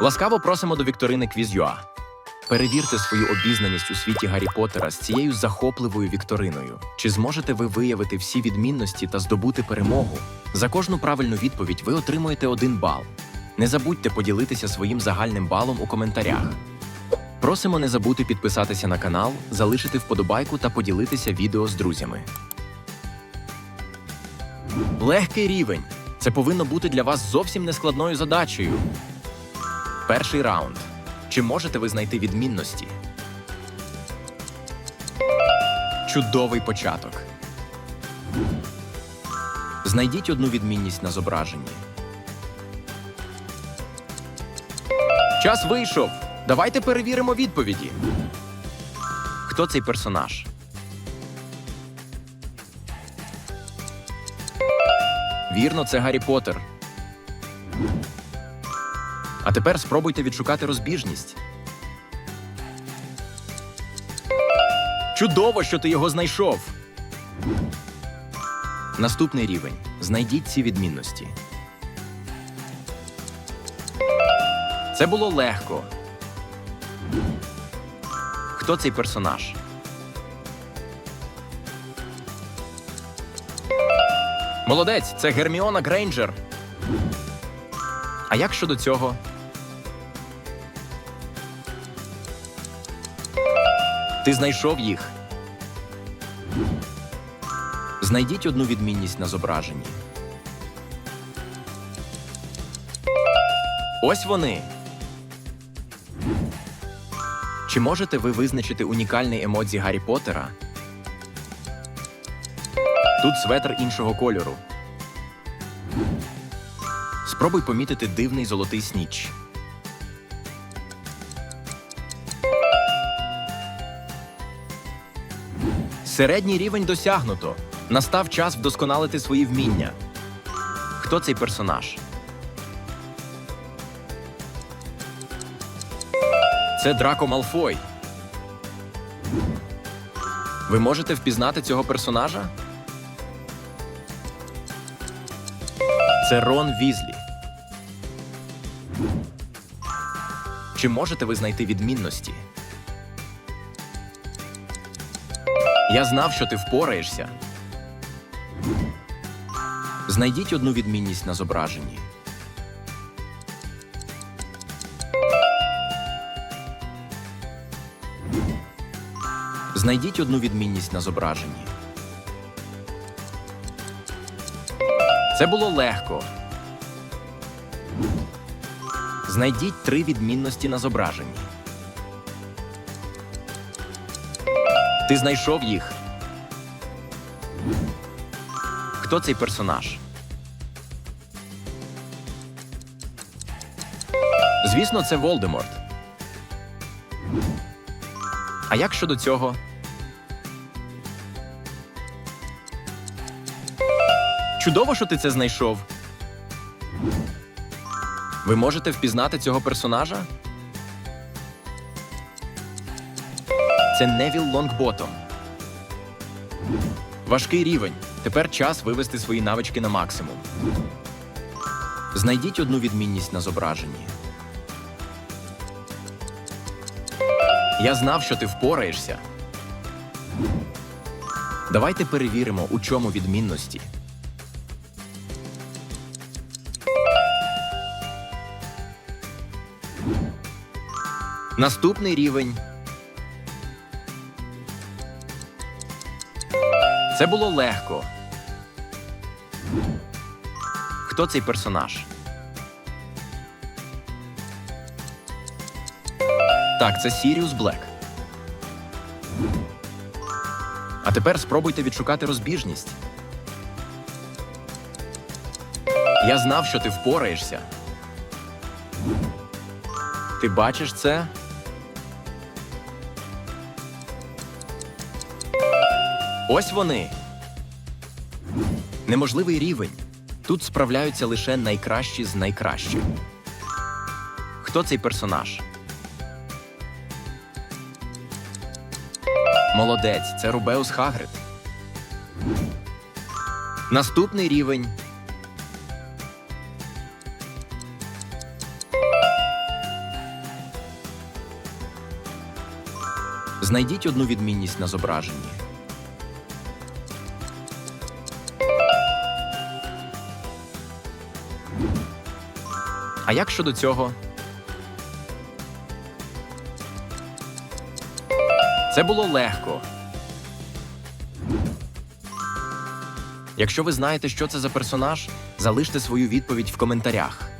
Ласкаво просимо до вікторини Quiz.ua. Перевірте свою обізнаність у світі Гаррі Поттера з цією захопливою вікториною. Чи зможете ви виявити всі відмінності та здобути перемогу? За кожну правильну відповідь ви отримуєте один бал. Не забудьте поділитися своїм загальним балом у коментарях. Просимо не забути підписатися на канал, залишити вподобайку та поділитися відео з друзями. Легкий рівень. Це повинно бути для вас зовсім нескладною задачею. Перший раунд. Чи можете ви знайти відмінності? Чудовий початок. Знайдіть одну відмінність на зображенні. Час вийшов. Давайте перевіримо відповіді. Хто цей персонаж? Вірно, це Гаррі Поттер. А тепер спробуйте відшукати розбіжність. Чудово, що ти його знайшов. Наступний рівень. Знайдіть ці відмінності. Це було легко. Хто цей персонаж? Молодець, це Герміона Грейнджер. А як щодо цього? Ти знайшов їх. Знайдіть одну відмінність на зображенні. Ось вони. Чи можете ви визначити унікальний емодзі Гаррі Поттера? Тут светр іншого кольору. Спробуй помітити дивний золотий сніч. Середній рівень досягнуто. Настав час вдосконалити свої вміння. Хто цей персонаж? Це Драко Малфой. Ви можете впізнати цього персонажа? Це Рон Візлі. Чи можете ви знайти відмінності? Я знав, що ти впораєшся. Знайдіть одну відмінність на зображенні. Знайдіть одну відмінність на зображенні. Це було легко. Знайдіть три відмінності на зображенні. Ти знайшов їх. Хто цей персонаж? Звісно, це Волдеморт. А як щодо цього? Чудово, що ти це знайшов. Ви можете впізнати цього персонажа? Це Невіл Лонгботом. Важкий рівень. Тепер час вивести свої навички на максимум. Знайдіть одну відмінність на зображенні. Я знав, що ти впораєшся. Давайте перевіримо, у чому відмінності. Наступний рівень. Це було легко. Хто цей персонаж? Так, це Сіріус Блек. А тепер спробуйте відшукати розбіжність. Я знав, що ти впораєшся. Ти бачиш це? Ось вони. Неможливий рівень. Тут справляються лише найкращі з найкращих. Хто цей персонаж? Молодець. Це Рубеус Хагрид. Наступний рівень. Знайдіть одну відмінність на зображенні. А як щодо цього? Це було легко. Якщо ви знаєте, що це за персонаж, залиште свою відповідь в коментарях.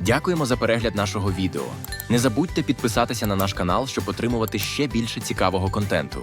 Дякуємо за перегляд нашого відео. Не забудьте підписатися на наш канал, щоб отримувати ще більше цікавого контенту.